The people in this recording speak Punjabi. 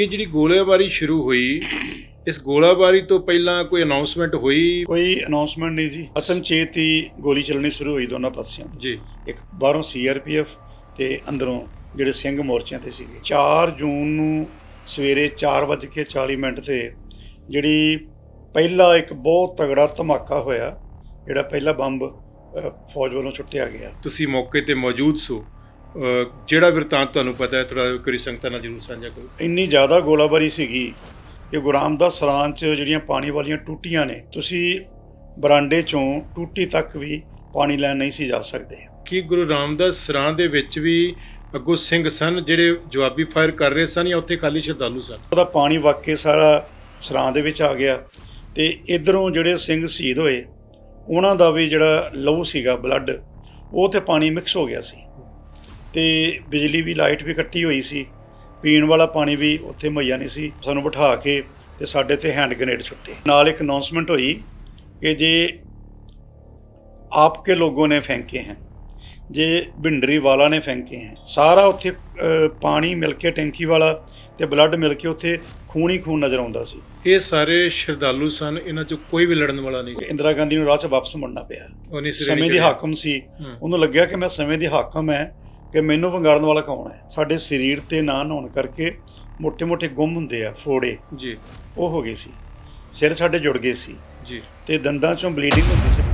ਇਹ ਜਿਹੜੀ ਗੋਲੀਬਾਰੀ ਸ਼ੁਰੂ ਹੋਈ ਇਸ ਗੋਲੀਬਾਰੀ ਤੋਂ ਪਹਿਲਾਂ ਕੋਈ ਅਨਾਉਂਸਮੈਂਟ ਹੋਈ? ਕੋਈ ਅਨਾਉਂਸਮੈਂਟ ਨਹੀਂ ਜੀ। ਅਚਨਚੇਤ ਹੀ ਗੋਲੀ ਚੱਲਣੀ ਸ਼ੁਰੂ ਹੋਈ ਦੋਨਾਂ ਪਾਸਿਆਂ। ਜੀ। ਇੱਕ ਬਾਹਰੋਂ ਸੀਆਰਪੀਐਫ ਤੇ ਅੰਦਰੋਂ ਜਿਹੜੇ ਸਿੰਘ ਮੋਰਚਿਆਂ ਤੇ ਸੀਗੇ। 4 ਜੂਨ ਨੂੰ ਸਵੇਰੇ 4:40 ਮਿੰਟ ਤੇ ਜਿਹੜੀ ਪਹਿਲਾ ਇੱਕ ਬਹੁਤ ਤਗੜਾ ਧਮਾਕਾ ਹੋਇਆ ਜਿਹੜਾ ਪਹਿਲਾ ਬੰਬ ਫੌਜ ਵੱਲੋਂ ਛੁੱਟਿਆ ਗਿਆ। ਤੁਸੀਂ ਮੌਕੇ ਤੇ ਮੌਜੂਦ ਸੋ। ਜਿਹੜਾ ਬਿਰਤਾਂਤ ਤੁਹਾਨੂੰ ਪਤਾ ਹੈ ਥੋੜਾ ਕਰੀ ਸੰਗਤਾਂ ਨਾਲ ਜਰੂਰ ਸਾਂਝਾ ਕਰੋ। ਇੰਨੀ ਜ਼ਿਆਦਾ ਗੋਲਾਬਾਰੀ ਸੀਗੀ ਕਿ ਗੁਰੂ ਰਾਮਦਾਸ ਸਰਾਂ 'ਚ ਜਿਹੜੀਆਂ ਪਾਣੀ ਵਾਲੀਆਂ ਟੂਟੀਆਂ ਨੇ ਤੁਸੀਂ ਬਰਾਂਡੇ 'ਚੋਂ ਟੂਟੀ ਤੱਕ ਵੀ ਪਾਣੀ ਲੈਣ ਨਹੀਂ ਸੀ ਜਾ ਸਕਦੇ। ਕੀ ਗੁਰੂ ਰਾਮਦਾਸ ਸਰਾਂ ਦੇ ਵਿੱਚ ਵੀ ਅੱਗੋਂ ਸਿੰਘ ਸਨ ਜਿਹੜੇ ਜਵਾਬੀ ਫਾਇਰ ਕਰ ਰਹੇ ਸਨ ਜਾਂ ਉੱਥੇ ਖਾਲੀ ਸ਼ਰਧਾਲੂ ਸਨ? ਉਹਦਾ ਪਾਣੀ ਵਾਕੇ ਸਾਰਾ ਸਰਾਂ ਦੇ ਵਿੱਚ ਆ ਗਿਆ ਤੇ ਇਧਰੋਂ ਜਿਹੜੇ ਸਿੰਘ ਸ਼ਹੀਦ ਹੋਏ ਉਹਨਾਂ ਦਾ ਵੀ ਜਿਹੜਾ ਲਹੂ ਸੀਗਾ ਬਲੱਡ ਉਹ ਤੇ ਪਾਣੀ ਮਿਕਸ ਹੋ ਗਿਆ ਸੀ। ਤੇ ਬਿਜਲੀ ਵੀ ਲਾਈਟ ਵੀ ਕੱਟੀ ਹੋਈ ਸੀ। ਪੀਣ ਵਾਲਾ ਪਾਣੀ ਵੀ ਉੱਥੇ ਮੁਹੱਈਆ ਨਹੀਂ ਸੀ। ਸਾਨੂੰ ਬਿਠਾ ਕੇ ਤੇ ਸਾਡੇ ਤੇ ਹੈਂਡ ਗ੍ਰੇਨੇਡ ਛੁੱਟੇ ਨਾਲ ਇੱਕ ਅਨਾਉਂਸਮੈਂਟ ਹੋਈ ਕਿ ਜੇ ਆਪਕੇ ਲੋਗੋं ਨੇ ਫੈਂਕੇ हैं ਜੇ ਭਿੰਡਰੀ ਵਾਲਾ ਨੇ ਫੈਂਕੇ हैं ਸਾਰਾ ਉੱਥੇ ਪਾਣੀ ਮਿਲ ਕੇ ਟੈਂਕੀ ਵਾਲਾ ਤੇ ਬਲੱਡ ਮਿਲ ਕੇ ਉੱਥੇ ਖੂਨ ਹੀ ਖੂਨ ਨਜ਼ਰ ਆਉਂਦਾ ਸੀ। ਇਹ ਸਾਰੇ ਸ਼ਰਧਾਲੂ ਸਨ ਇਹਨਾਂ ਚੋਂ ਕੋਈ ਵੀ ਲੜਨ ਵਾਲਾ ਨਹੀਂ ਸੀ। ਇੰਦਰਾ ਗਾਂਧੀ ਨੂੰ ਰਾਹ 'ਚ ਵਾਪਸ ਮੁੜਨਾ ਪਿਆ। ਸਮੇਂ ਦੀ ਹਾਕਮ ਸੀ। ਉਹਨੂੰ ਲੱਗਿਆ ਕਿ ਮੈਂ ਸਮੇਂ ਦੀ ਹਾਕਮ ਹੈ। ਕਿ ਮੈਨੂੰ ਵੰਗਾਰਨ ਵਾਲਾ ਕੌਣ ਹੈ? ਸਾਡੇ ਸਰੀਰ ਤੇ ਨਾ ਨਹਾਉਣ ਕਰਕੇ ਮੋਟੇ ਮੋਟੇ ਗੁੰਮ ਹੁੰਦੇ ਆ ਫੋੜੇ। ਜੀ। ਉਹ ਹੋ ਗਏ ਸੀ। ਸਿਰ ਸਾਡੇ ਜੁੜ ਗਏ ਸੀ। ਜੀ। ਤੇ ਦੰਦਾਂ ਚੋਂ ਬਲੀਡਿੰਗ ਹੁੰਦੀ ਸੀ।